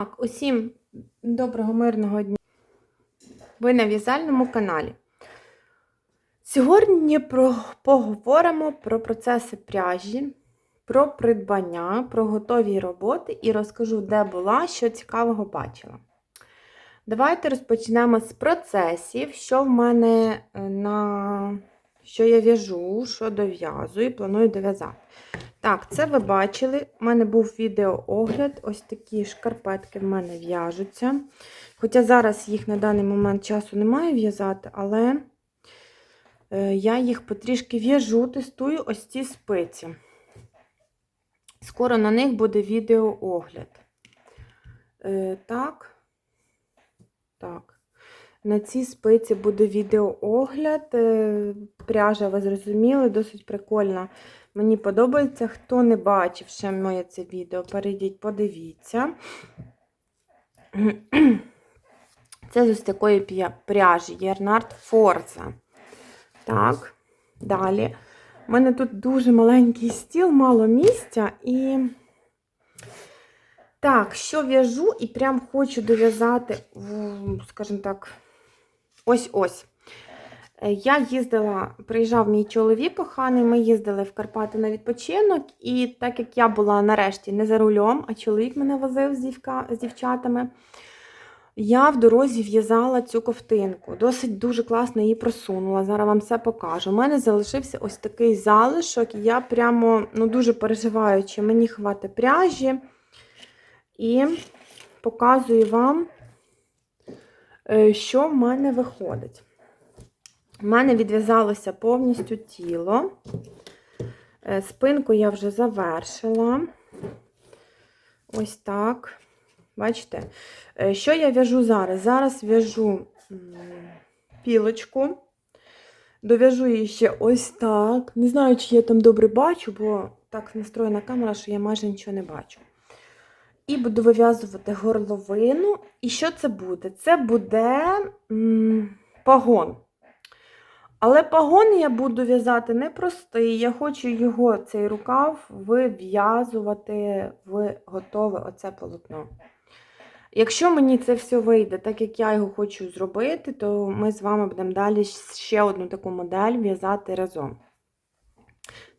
Так, усім доброго мирного дня. Ви на в'язальному каналі. Сьогодні про, поговоримо про процеси пряжі, про придбання, про готові роботи і розкажу, де була, що цікавого бачила. Давайте розпочнемо з процесів, що в мене е, на що я в'яжу, що дов'язую і планую дов'язати. Так, це ви бачили. У мене був відеоогляд. Ось такі шкарпетки в мене в'яжуться. Хоча зараз їх на даний момент часу немає в'язати, але е, я їх потрішки в'яжу, тестую ось ці спиці. Скоро на них буде відеоогляд. Е, Так. Так. На цій спиці буде відеоогляд. Е, Пряжа, ви зрозуміли, досить прикольна. Мені подобається. Хто не бачив ще моє це відео, перейдіть, подивіться. Це з ось такої пряжі Єрнард Форза. Так, далі. У мене тут дуже маленький стіл, мало місця і. Так, що в'яжу, і прям хочу дов'язати, скажімо так, ось-ось. Е, Я їздила, приїжджав мій чоловік коханий, ми їздили в Карпати на відпочинок, і так як я була нарешті не за рулем, а чоловік мене возив з, дівка, з дівчатами, я в дорозі в'язала цю ковтинку. Досить дуже класно її просунула. Зараз вам все покажу. У мене залишився ось такий залишок, і я прямо ну, дуже переживаю, чи мені хватить пряжі. І показую вам, що в мене виходить. У мене відв'язалося повністю тіло. Е, Спинку я вже завершила. Ось так. Бачите? Е, Що я в'яжу зараз? Зараз в'яжу пілочку. Дов'яжу її ще ось так. Не знаю, чи я там добре бачу, бо так настроєна камера, що я майже нічого не бачу. І буду вив'язувати горловину. І що це буде? Це буде м, пагон. Але пагон я буду в'язати непростий. Я хочу його, цей рукав, вив'язувати в готове оце полотно. Якщо мені це все вийде, так як я його хочу зробити, то ми з вами будемо далі ще одну таку модель в'язати разом.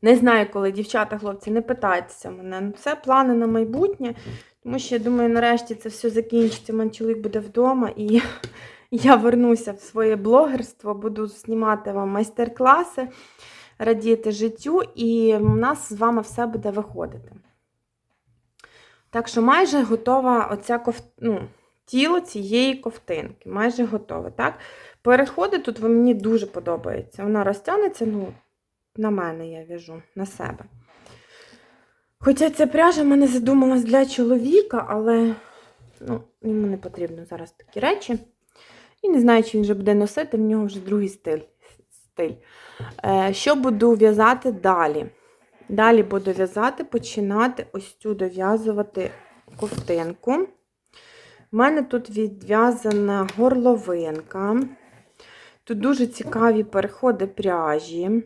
Не знаю, коли дівчата, хлопці, не питайтеся мене. Ну, Це плани на майбутнє, тому що я думаю, нарешті це все закінчиться. Мене чоловік буде вдома і я вернуся в своє блогерство, буду знімати вам майстер-класи, радіти життю, і в нас з вами все буде виходити. Так що майже готова оця кофт... ну, тіло цієї ковтинки. Майже готове. так? Переходи тут мені дуже подобаються. Вона розтягнеться, ну, на мене я в'яжу, на себе. Хоча ця пряжа в мене задумалась для чоловіка, але ну, йому не потрібно зараз такі речі. І не знаю, чи він вже буде носити, в нього вже другий стиль. стиль. Е, що буду в'язати далі? Далі буду в'язати, починати ось цю дов'язувати ковтинку. У мене тут відв'язана горловинка. Тут дуже цікаві переходи пряжі.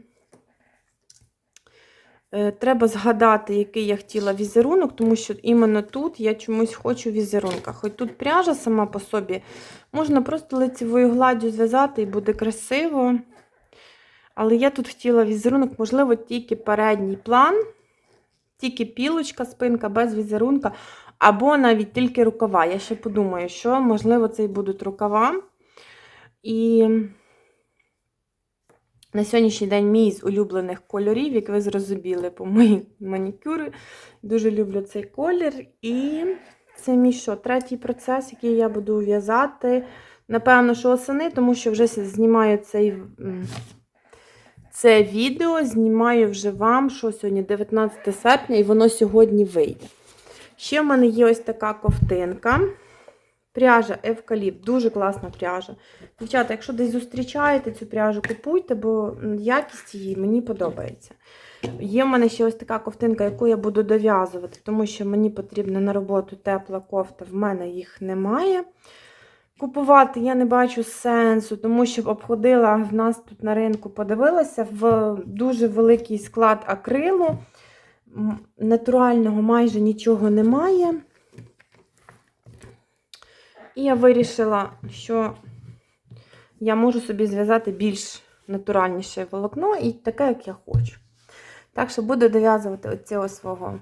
Е, Треба згадати, який я хотіла візерунок, тому що іменно тут я чомусь хочу візерунка. Хоч тут пряжа сама по собі, можна просто лицевою гладдю зв'язати і буде красиво. Але я тут хотіла візерунок, можливо, тільки передній план, тільки пілочка, спинка без візерунка, або навіть тільки рукава. Я ще подумаю, що, можливо, це і будуть рукава. І на сьогоднішній день мій з улюблених кольорів, як ви зрозуміли по моїй манікюрі. Дуже люблю цей колір. І це мій що, третій процес, який я буду в'язати. Напевно, що осени, тому що вже знімаю цей, це відео, знімаю вже вам, що сьогодні 19 серпня, і воно сьогодні вийде. Ще в мене є ось така ковтинка. Пряжа Евкаліпт, дуже класна пряжа. Дівчата, якщо десь зустрічаєте цю пряжу, купуйте, бо якість її мені подобається. Є в мене ще ось така ковтинка, яку я буду дов'язувати, тому що мені потрібна на роботу тепла кофта, в мене їх немає. Купувати я не бачу сенсу, тому що обходила в нас тут на ринку, подивилася в дуже великий склад акрилу. Натурального майже нічого немає. І я вирішила, що я можу собі зв'язати більш натуральніше волокно і таке, як я хочу. Так що буду дов'язувати оцього свого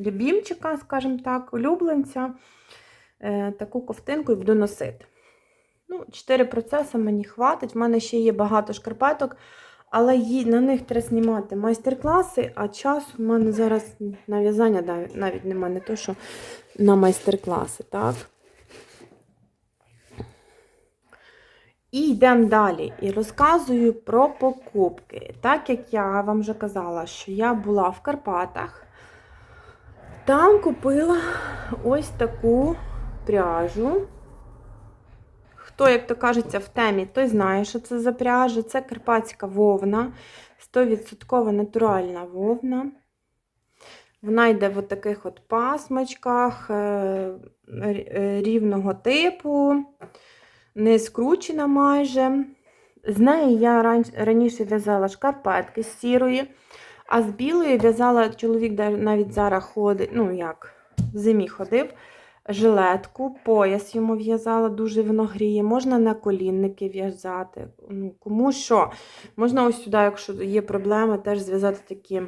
любімчика, скажімо так, улюбленця, е, таку ковтинку і буду носити. Ну, Чотири процеси мені хватить. В мене ще є багато шкарпеток, але на них треба знімати майстер-класи, а часу в мене зараз на в'язання навіть- навіть немає, не то, що на майстер-класи, так? І йдемо далі. І розказую про покупки. Так як я вам вже казала, що я була в Карпатах, там купила ось таку пряжу. Хто, як то кажеться, в темі, той знає, що це за пряжа. Це карпатська вовна, 100% натуральна вовна. Вона йде в таких от пасмочках е, е, рівного типу, не скручена майже. З неї я раніше в'язала шкарпетки з сірої, а з білої в'язала чоловік навіть зараз ходить, ну як, в зимі ходив, жилетку, пояс йому в'язала, дуже воно гріє. Можна на колінники в'язати. Ну, кому що. Можна ось сюди, якщо є проблема, теж зв'язати такі.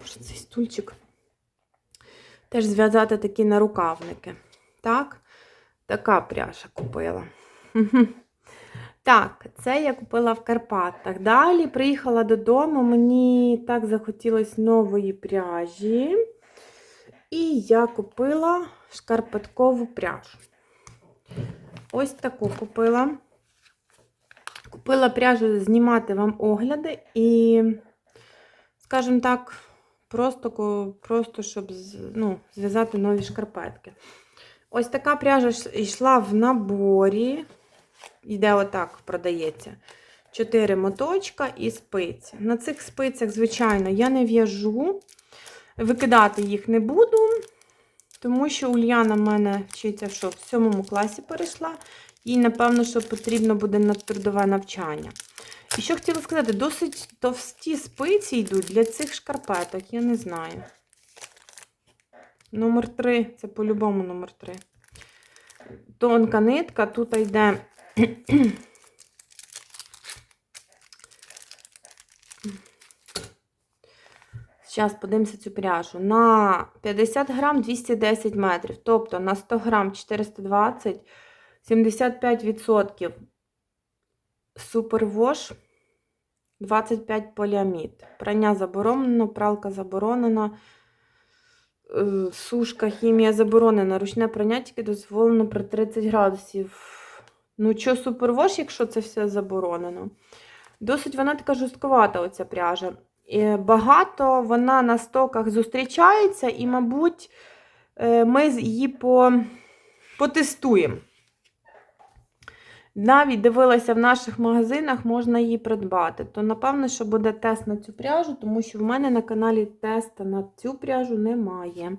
Боже, цей стульчик. Теж зв'язати такі нарукавники. Так? Така пряжа купила. Так, це я купила в Карпатах. Далі приїхала додому, мені так захотілося нової пряжі. І я купила шкарпеткову пряжу. Ось таку купила. Купила пряжу знімати вам огляди і, скажімо так, просто, просто щоб ну, зв'язати нові шкарпетки. Ось така пряжа йшла в наборі. Йде отак, продається. Чотири моточка і спиці. На цих спицях, звичайно, я не в'яжу. Викидати їх не буду, тому що Ульяна в мене вчиться, що в сьомому класі перейшла. Їй, напевно, що потрібно буде на трудове навчання. І що хотіла сказати, досить товсті спиці йдуть для цих шкарпеток, я не знаю. Номер 3, це по-любому номер 3. Тонка нитка, тут йде. Зараз подивимося цю пряжу. На 50 грам 210 метрів. Тобто на 100 грам 420, 75% супервош, 25 поліамід. Прання заборонено, пралка заборонена. Е, Сушка, хімія заборонена. Ручне прання тільки дозволено при 30 градусів. Ну, що супервош, якщо це все заборонено? Досить вона така жорстковата, оця пряжа. І Багато вона на стоках зустрічається, і, мабуть, е, ми її по... потестуємо. Навіть дивилася в наших магазинах, можна її придбати. То, напевно, що буде тест на цю пряжу, тому що в мене на каналі теста на цю пряжу немає.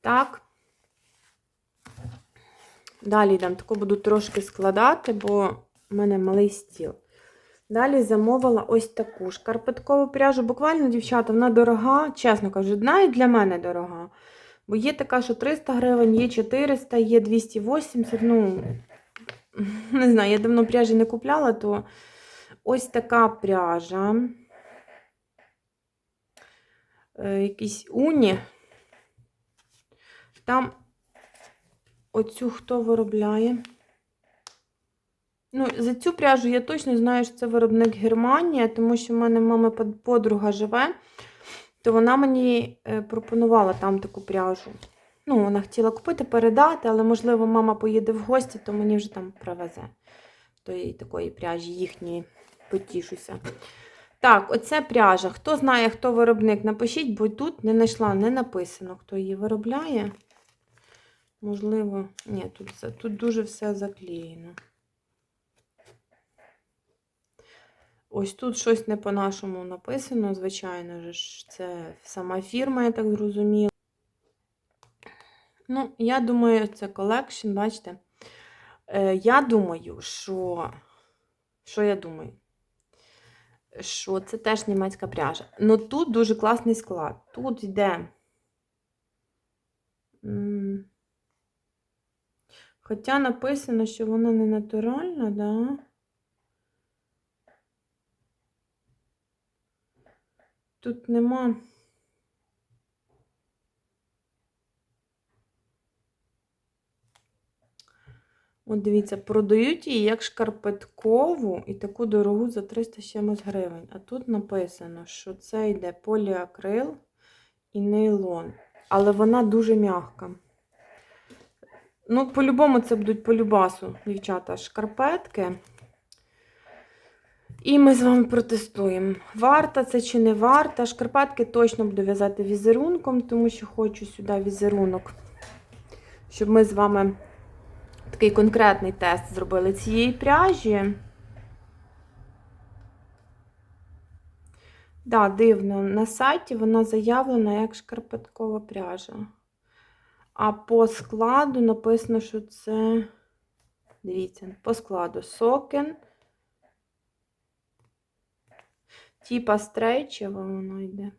Так. Далі йдемо, таку буду трошки складати, бо в мене малий стіл. Далі замовила ось таку шкарпеткову пряжу. Буквально, дівчата, вона дорога, чесно кажу, навіть для мене дорога. Бо є така, що 300 гривень, є 400, є 280. Ну, не знаю, я давно пряжі не купляла, то ось така пряжа. Е, якісь уні. Там оцю хто виробляє? Ну, за цю пряжу я точно знаю, що це виробник Германія, тому що в мене мама подруга живе, то вона мені е, пропонувала там таку пряжу. Ну, вона хотіла купити, передати, але, можливо, мама поїде в гості, то мені вже там привезе тої такої пряжі їхньої. Потішуся. Так, оце пряжа. Хто знає, хто виробник, напишіть, бо тут не знайшла, не написано, хто її виробляє. Можливо, ні, тут, тут дуже все заклеєно. Ось тут щось не по-нашому написано, звичайно ж, це сама фірма, я так зрозуміла. Ну, я думаю, це колекшн, бачите. Е, я думаю, що. Що я думаю? Що це теж німецька пряжа. Ну тут дуже класний склад. Тут йде. Хоча написано, що вона не натуральна, да? Тут нема. От дивіться, продають її як шкарпеткову і таку дорогу за 300 гривень. А тут написано, що це йде поліакрил і нейлон. Але вона дуже м'яка. Ну, по-любому це будуть по любасу, дівчата, шкарпетки. І ми з вами протестуємо. Варта це чи не варта. Шкарпетки точно буду в'язати візерунком, тому що хочу сюди візерунок, щоб ми з вами такий конкретний тест зробили цієї пряжі. Да, дивно, на сайті вона заявлена як шкарпеткова пряжа. А по складу написано, що це. Дивіться, по складу сокен. Типа стрейчева воно йде.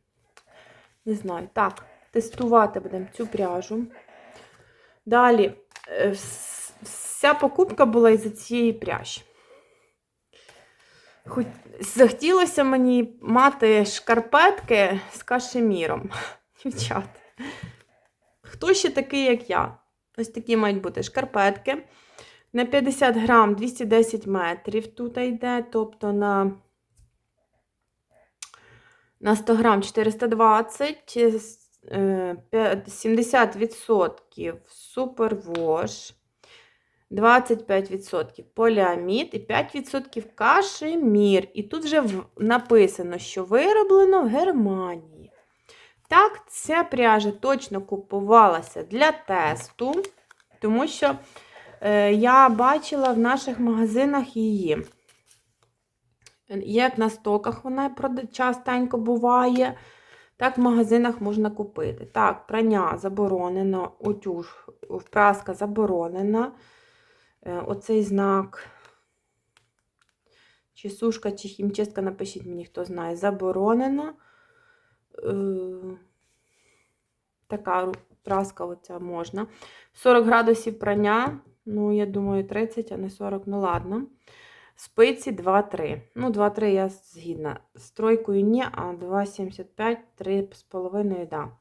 Не знаю. Так, тестувати будемо цю пряжу. Далі, е, вся покупка була із-за цієї пряжі. Захотілося мені мати шкарпетки з кашеміром. Дівчата. Хто ще такий, як я? Ось такі мають бути шкарпетки. На 50 грам 210 метрів тут йде, тобто на, на 100 грам 420, е, 70% супервош, 25% поліамід і 5% кашемір. І тут вже написано, що вироблено в Германії. Так, ця пряжа точно купувалася для тесту, тому що е, я бачила в наших магазинах її. Як на стоках вона частенько буває, так в магазинах можна купити. Так, прання заборонено, утюж, праска заборонена. Е, Оцей знак. Чи сушка, чи хімчистка, напишіть мені, хто знає, заборонено. Е, Така праска оця можна. 40 градусів прання, ну, я думаю, 30, а не 40, ну ладно. Спиці 2-3. Ну, 2-3 я згідна. З тройкою ні, а 2,75, 3,5, да.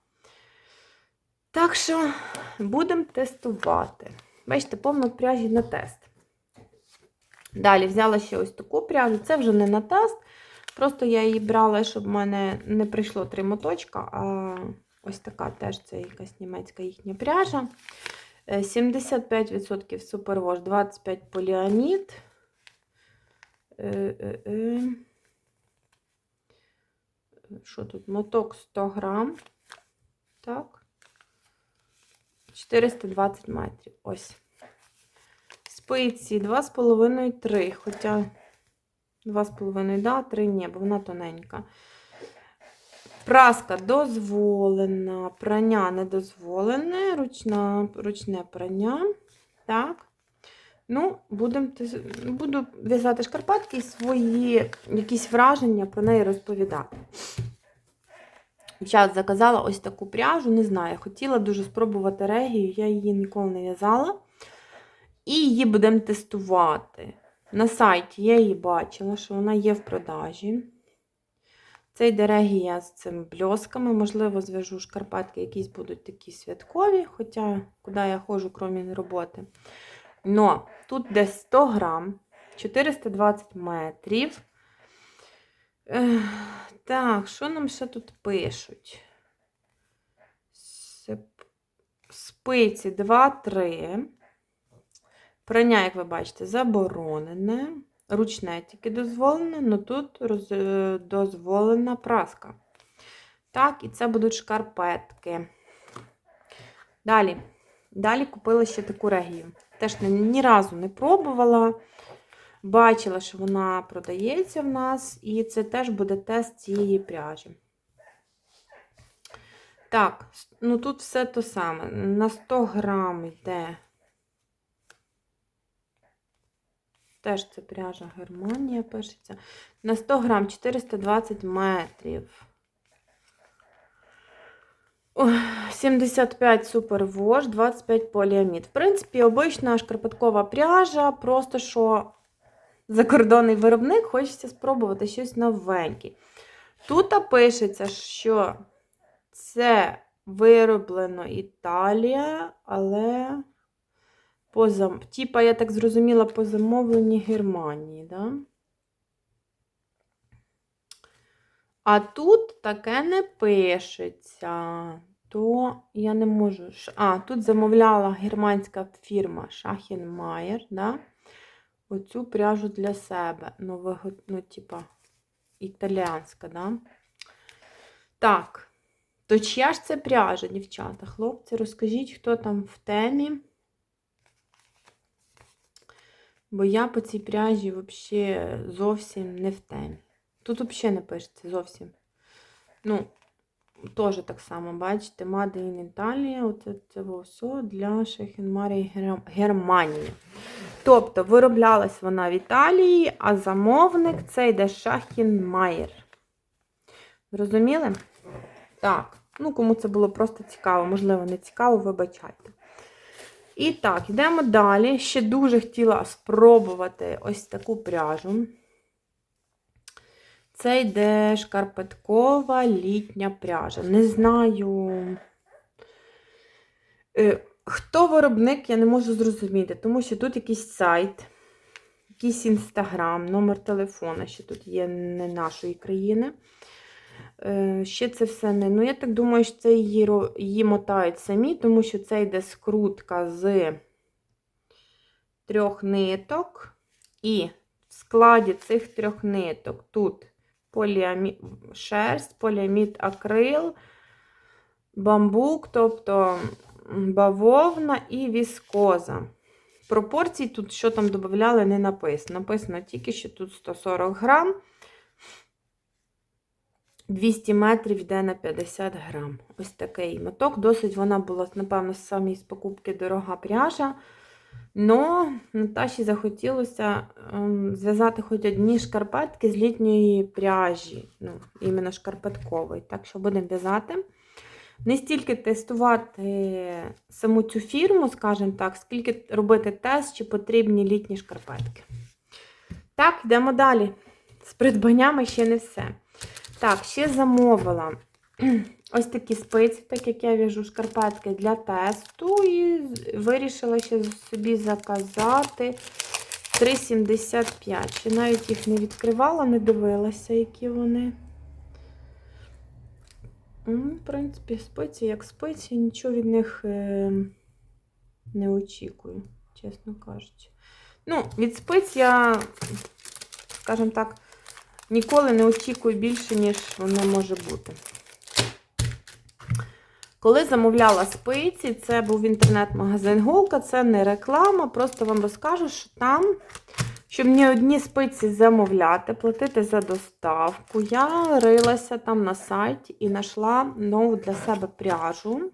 Так що будемо тестувати. Бачите, повно пряжі на тест. Далі взяла ще ось таку пряжу. Це вже не на тест. Просто я її брала, щоб в мене не прийшло три моточка, а ось така теж це якась німецька їхня пряжа. Е, 75% супервош, 25 поліамід. Е, е, е. Що тут? Моток 100 грам. Так. 420 метрів. Ось. Спиці 2,5-3. Хоча 2,5, да, 3 ні, бо вона тоненька. Праска дозволена, прання не дозволене, ручна, ручне прання. Так. Ну, будем, буду в'язати шкарпетки і свої якісь враження про неї розповідати. Час заказала ось таку пряжу, не знаю, хотіла дуже спробувати регію, я її ніколи не в'язала. І її будемо тестувати. На сайті я її бачила, що вона є в продажі. Це йде регія з цими бльосками. Можливо, зв'яжу шкарпетки, якісь будуть такі святкові, хоча куди я ходжу, крім роботи. Но тут десь 100 грам, 420 метрів. Так, що нам ще тут пишуть? Спиці 2-3. Прання, як ви бачите, заборонене. Ручне тільки дозволене, але тут роз... е, дозволена праска. Так, і це будуть шкарпетки. Далі. Далі купила ще таку регію. Теж ні разу не пробувала. Бачила, що вона продається в нас, і це теж буде тест цієї пряжі. Так, ну тут все то саме. На 100 грам йде. Теж це пряжа Германія пишеться. На 100 грам 420 метрів. Ой, 75 супервож, 25 поліамід. В принципі, обична шкарпеткова пряжа, просто що закордонний виробник, хочеться спробувати щось новеньке. Тут пишеться, що це вироблено Італія, але по зам... типа, я так зрозуміла, по замовленні Германії, да? А тут таке не пишеться. То я не можу. А, тут замовляла германська фірма Schachenmeier, да? Оцю пряжу для себе. Ну, ну типа, італіанська, да? Так. То чия ж це пряжа, дівчата? Хлопці, розкажіть, хто там в темі. Бо я по цій пряжі взагалі зовсім не в темі. Тут взагалі не пишеться зовсім. Ну, теж так само, бачите, Made in Italia, оце це все для Шехенмарії Германії. Тобто вироблялась вона в Італії, а замовник це йде Шахінмайер. Зрозуміли? Так, ну кому це було просто цікаво, можливо, не цікаво, вибачайте. І так, йдемо далі. Ще дуже хотіла спробувати ось таку пряжу. Це йде шкарпеткова літня пряжа. Не знаю. Е, Хто виробник, я не можу зрозуміти, тому що тут якийсь сайт, якийсь інстаграм, номер телефона, що тут є не нашої країни. Е, Ще це все не. Ну, я так думаю, що це її, її мотають самі, тому що це йде скрутка з трьох ниток. І в складі цих трьох ниток тут поліамід, шерсть, поліамід акрил, бамбук, тобто бавовна і віскоза. Пропорцій тут, що там додавали, не написано. Написано тільки, що тут 140 грам. 200 метрів йде на 50 грам. Ось такий моток. Досить вона була, напевно, з самої з покупки дорога пряжа. Но Наташі захотілося ем, зв'язати хоч одні шкарпетки з літньої пряжі, ну, іменно шкарпеткової. Так що будемо в'язати. Не стільки тестувати саму цю фірму, скажімо так, скільки робити тест, чи потрібні літні шкарпетки. Так, йдемо далі. З придбаннями ще не все. Так, ще замовила ось такі спиці, так як я в'яжу шкарпетки для тесту. І вирішила ще собі заказати 3,75. Ще навіть їх не відкривала, не дивилася, які вони. В принципі, спиці як спиці, нічого від них е, не очікую, чесно кажучи. Ну, від спиць я, скажімо так, ніколи не очікую більше, ніж воно може бути. Коли замовляла спиці, це був інтернет-магазин Голка, це не реклама, просто вам розкажу, що там, щоб не одні спиці замовляти, платити за доставку, я рилася там на сайті і знайшла нову для себе пряжу.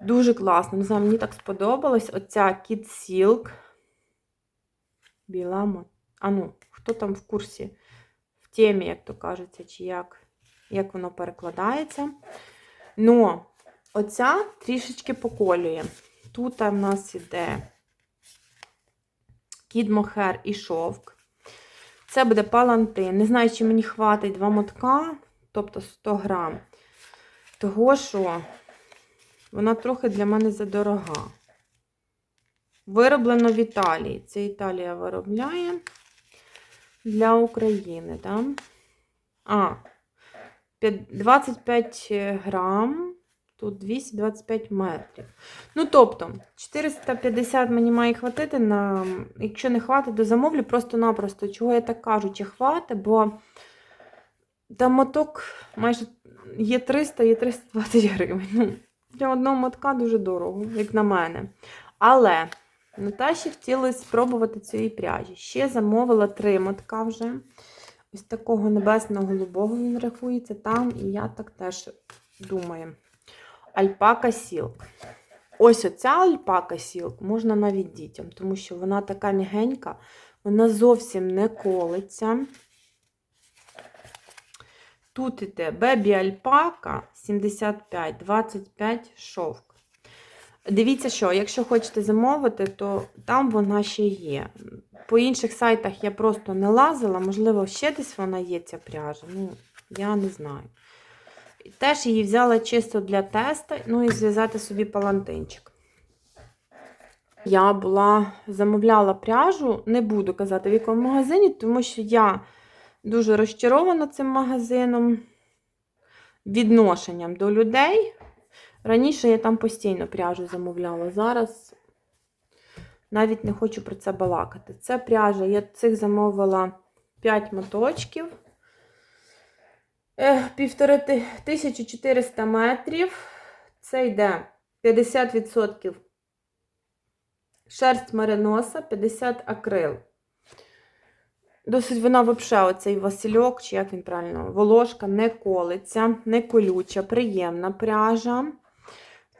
Дуже класно. Не знаю, мені так сподобалось. Оця Kid Silk. Біла мо- А ну, хто там в курсі? В темі, як то кажеться, чи як, як воно перекладається. Но оця трішечки поколює. Тут в нас іде кід мохер і шовк. Це буде палантин. Не знаю, чи мені хватить два мотка, тобто 100 грам. Того, що вона трохи для мене задорога. Вироблено в Італії. Це Італія виробляє для України. Да? А, 25 грам, тут 225 метрів. Ну, тобто, 450 мені має хватити на. Якщо не хватить, то замовлю просто-напросто. Чого я так кажу, чи хватить, бо там моток майже є 300, є 320 гривень. Ну, для одного мотка дуже дорого, як на мене. Але Наташі хотілося спробувати цієї пряжі. Ще замовила три мотка вже. Ось такого небесно-голубого він рахується там, і я так теж думаю. Альпака сілк. Ось оця альпака сілк можна навіть дітям, тому що вона така м'ягенька, вона зовсім не колиться. Тут іде Бебі Альпака 75, 25 шовк. Дивіться, що, якщо хочете замовити, то там вона ще є. По інших сайтах я просто не лазила, можливо, ще десь вона є, ця пряжа. Ну, я не знаю. Теж її взяла чисто для теста, ну і зв'язати собі палантинчик. Я була замовляла пряжу, не буду казати в якому магазині, тому що я дуже розчарована цим магазином, відношенням до людей. Раніше я там постійно пряжу замовляла. Зараз навіть не хочу про це балакати. Це пряжа, я цих замовила 5 моточків. Ех, 1400 метрів. Це йде 50% шерсть мериноса, 50 акрил. Досить вона взагалі, оцей Васильок, чи як він правильно, волошка не колиться, не колюча, приємна пряжа.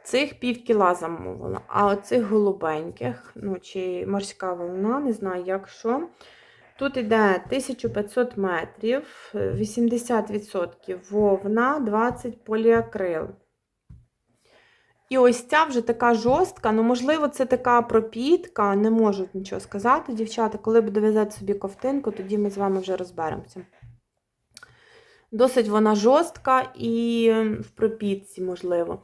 Цих пів кіла замовила. А оцих голубеньких, ну, чи морська волна, не знаю, як що. Тут йде 1500 метрів, 80% вовна, 20 поліакрил. І ось ця вже така жорстка, ну, можливо, це така пропітка, не можу нічого сказати, дівчата. Коли буду в'язати собі ковтинку, тоді ми з вами вже розберемося. Досить вона жорстка і в пропітці, можливо.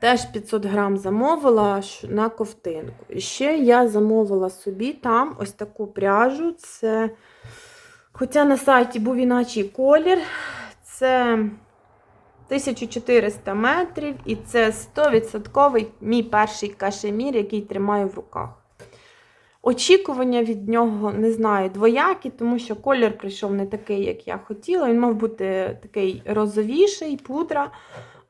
Теж 500 грам замовила на ковтинку. І ще я замовила собі там ось таку пряжу. Це, хоча на сайті був іначий колір, це 1400 метрів, і це 100% мій перший кашемір, який тримаю в руках. Очікування від нього, не знаю, двоякі, тому що колір прийшов не такий, як я хотіла. Він мав бути такий розовіший, пудра.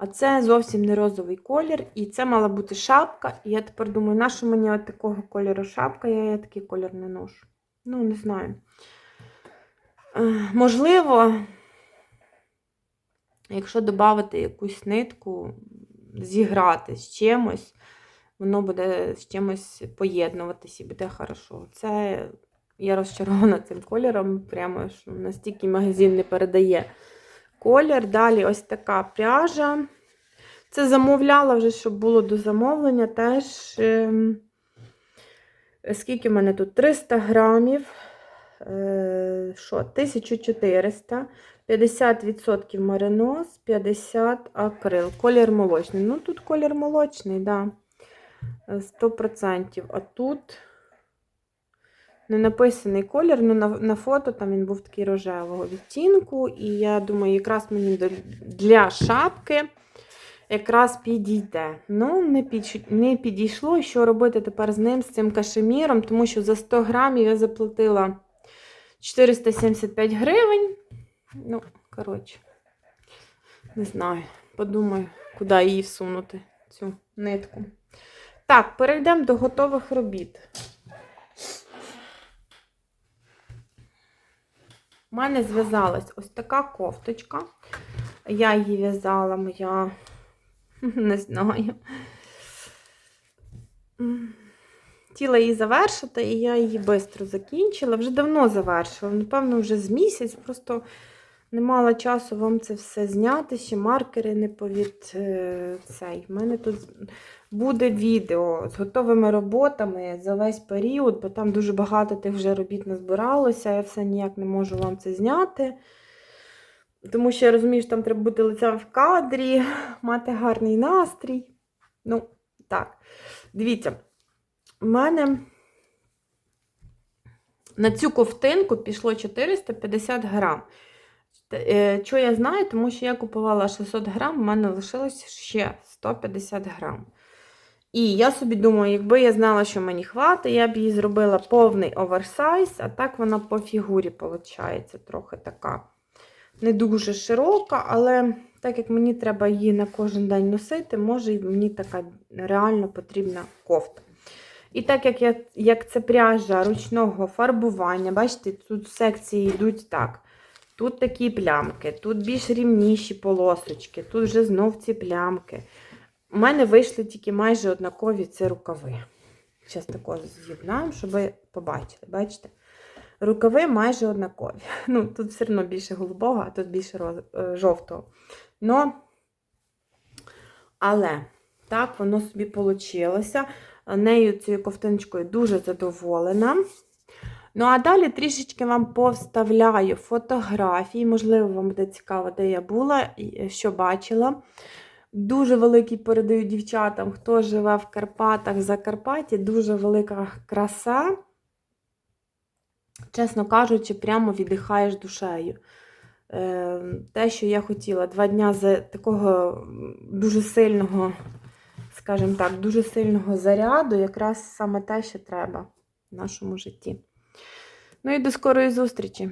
А це зовсім не розовий колір. І це мала бути шапка. І я тепер думаю, на що мені от такого кольору шапка, я, я такий колір не ношу. Ну, не знаю. Е, Можливо, якщо додати якусь нитку, зіграти з чимось, воно буде з чимось поєднуватися і буде хорошо. Це я розчарована цим кольором, прямо що настільки магазин не передає колір. Далі ось така пряжа. Це замовляла вже, щоб було до замовлення. Теж, ем, скільки в мене тут? 300 грамів. Е, Що? 1400, 50% маринос, 50 акрил. Колір молочний. Ну, тут колір молочний, да. Е, 100%. А тут не написаний колір, але на, на фото там він був такий рожевого відтінку. І я думаю, якраз мені для шапки якраз підійде. Ну, не, під, не підійшло. Що робити тепер з ним, з цим кашеміром, тому що за 100 грамів я заплатила 475 гривень. Ну, коротше, не знаю. Подумаю, куди її всунути, цю нитку. Так, перейдемо до готових робіт. У мене зв'язалась ось така кофточка. Я її в'язала моя, не знаю. Хотіла її завершити, і я її швидко закінчила. Вже давно завершила. Напевно, вже з місяць. Просто не мала часу вам це все зняти, ще маркери не повід е, цей. У мене тут буде відео з готовими роботами за весь період, бо там дуже багато тих вже робіт назбиралося. Я все ніяк не можу вам це зняти. Тому що я розумію, що там треба бути лицем в кадрі, мати гарний настрій. Ну, так. Дивіться, у мене на цю ковтинку пішло 450 грам. Е, Що я знаю, тому що я купувала 600 грам, в мене лишилось ще 150 грам. І я собі думаю, якби я знала, що мені хватить, я б її зробила повний оверсайз, а так вона по фігурі, виходить, трохи така не дуже широка, але так як мені треба її на кожен день носити, може мені така реально потрібна кофта. І так як я, як це пряжа ручного фарбування, бачите, тут секції йдуть так. Тут такі плямки, тут більш рівніші полосочки, тут вже знов ці плямки. У мене вийшли тільки майже однакові ці рукави. Зараз також з'єднаємо, щоб ви побачили. Бачите? Рукави майже однакові. Ну, тут все одно більше голубого, а тут більше роз... е, жовтого. Но... Але так воно собі вийшло. Нею цією ковтиночкою дуже задоволена. Ну, а далі трішечки вам повставляю фотографії. Можливо, вам буде цікаво, де я була і е, що бачила. Дуже великий передаю дівчатам, хто живе в Карпатах, в Закарпатті, дуже велика краса. Чесно кажучи, прямо віддихаєш душею. Е, Те, що я хотіла, два дня з такого дуже сильного, скажімо так, дуже сильного заряду, якраз саме те, що треба в нашому житті. Ну і до скорої зустрічі!